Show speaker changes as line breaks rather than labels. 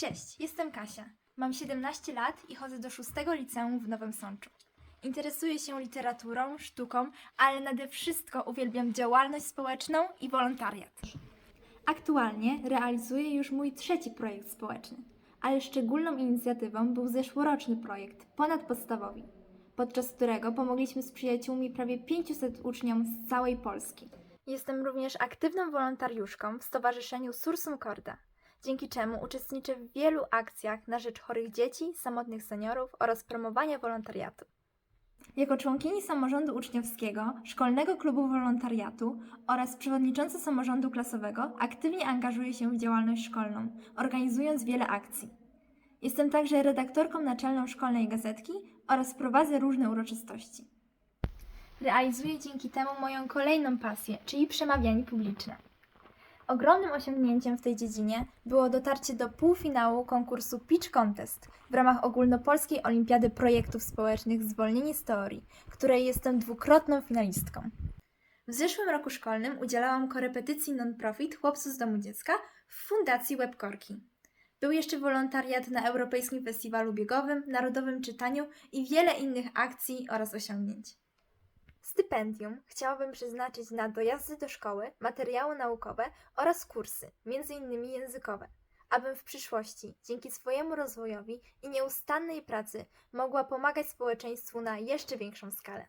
Cześć, jestem Kasia. Mam 17 lat i chodzę do 6 liceum w Nowym Sączu. Interesuję się literaturą, sztuką, ale nade wszystko uwielbiam działalność społeczną i wolontariat. Aktualnie realizuję już mój trzeci projekt społeczny, ale szczególną inicjatywą był zeszłoroczny projekt Ponadpodstawowi, podczas którego pomogliśmy z przyjaciółmi prawie 500 uczniom z całej Polski. Jestem również aktywną wolontariuszką w Stowarzyszeniu Sursum Corda, dzięki czemu uczestniczę w wielu akcjach na rzecz chorych dzieci, samotnych seniorów oraz promowania wolontariatu. Jako członkini samorządu uczniowskiego, szkolnego klubu wolontariatu oraz przewodnicząca samorządu klasowego aktywnie angażuję się w działalność szkolną, organizując wiele akcji. Jestem także redaktorką naczelną szkolnej gazetki oraz prowadzę różne uroczystości. Realizuję dzięki temu moją kolejną pasję, czyli przemawianie publiczne. Ogromnym osiągnięciem w tej dziedzinie było dotarcie do półfinału konkursu Pitch Contest w ramach ogólnopolskiej olimpiady projektów społecznych Zwolnieni z teorii, której jestem dwukrotną finalistką. W zeszłym roku szkolnym udzielałam korepetycji non-profit Chłopcu z Domu Dziecka w Fundacji Webkorki. Był jeszcze wolontariat na Europejskim Festiwalu Biegowym, Narodowym Czytaniu i wiele innych akcji oraz osiągnięć. Stypendium chciałabym przeznaczyć na dojazdy do szkoły, materiały naukowe oraz kursy, m.in. językowe, abym w przyszłości, dzięki swojemu rozwojowi i nieustannej pracy, mogła pomagać społeczeństwu na jeszcze większą skalę.